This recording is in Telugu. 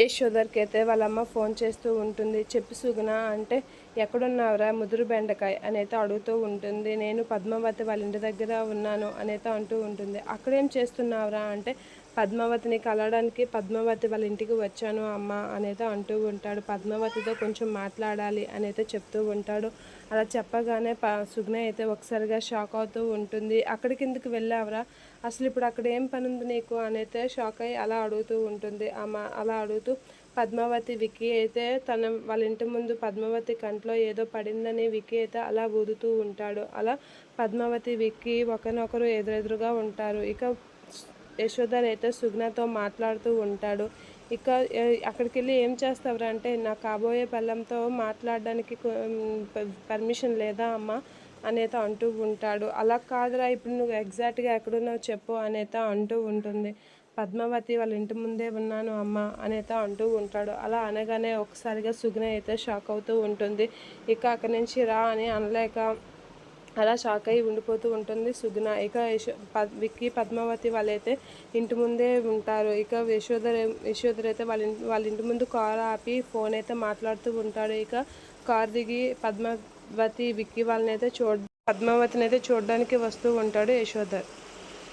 యశోదర్కి అయితే వాళ్ళ అమ్మ ఫోన్ చేస్తూ ఉంటుంది చెప్పు సుగుణ అంటే ఎక్కడున్నావురా ముదురు బెండకాయ? అనైతే అడుగుతూ ఉంటుంది. నేను పద్మావతి వాళ్ళ ఇంటి దగ్గర ఉన్నాను అనైతే అంటూ ఉంటుంది. అక్కడేం చేస్తున్నావురా? అంటే పద్మావతిని కలవడానికి పద్మావతి వాళ్ళ ఇంటికి వచ్చాను అమ్మ అనేది అంటూ ఉంటాడు. పద్మావతితో కొంచెం మాట్లాడాలి అనైతే చెప్తూ ఉంటాడు. అలా చెప్పగానే ప సుగ్న అయితే ఒకసారిగా షాక్ అవుతూ ఉంటుంది. అక్కడి కిందకి వెళ్ళావురా? అసలు ఇప్పుడు అక్కడ ఏం పని ఉంది నీకు? అనైతే షాక్ అయ్యి అలా అడుగుతూ ఉంటుంది. అమ్మ అలా అడుగుతూ పద్మావతి విక్కీ అయితే తన వాళ్ళ ఇంటి ముందు పద్మావతి కంట్లో ఏదో పడిందని విక్కీ అయితే అలా ఊదుతూ ఉంటాడు. అలా పద్మావతి విక్కీ ఒకరినొకరు ఎదురెదురుగా ఉంటారు. ఇక యశోధర్ అయితే సుగ్నతో మాట్లాడుతూ ఉంటాడు. ఇక అక్కడికి వెళ్ళి ఏం చేస్తావురా అంటే నా కాబోయే పిల్లంతో మాట్లాడడానికి పర్మిషన్ లేదా అమ్మ? అనేత అంటూ ఉంటాడు. అలా కాదురా ఇప్పుడు నువ్వు ఎగ్జాక్ట్గా ఎక్కడున్నావు చెప్పు అనేత అంటూ ఉంటుంది. పద్మావతి వాళ్ళ ఇంటి ముందే ఉన్నాను అమ్మ అనేత అంటూ ఉంటాడు. అలా అనగానే ఒకసారిగా సుగ్న అయితే షాక్ అవుతూ ఉంటుంది. ఇక అక్కడి నుంచి రా అని అనలేక అలా షాక్ అయి ఉండిపోతూ ఉంటుంది సుగ్న. ఇక పద్ విక్కీ పద్మావతి వాళ్ళైతే ఇంటి ముందే ఉంటారు. ఇక యశోధర్ యశోధర్ అయితే వాళ్ళ ఇంటి వాళ్ళ ఇంటి ముందు కార్ ఆపి ఫోన్ అయితే మాట్లాడుతూ ఉంటాడు. ఇక కార్ దిగి పద్మావతి విక్కీ వాళ్ళని అయితే చూడ పద్మావతిని అయితే చూడడానికి వస్తూ ఉంటాడు యశోధర్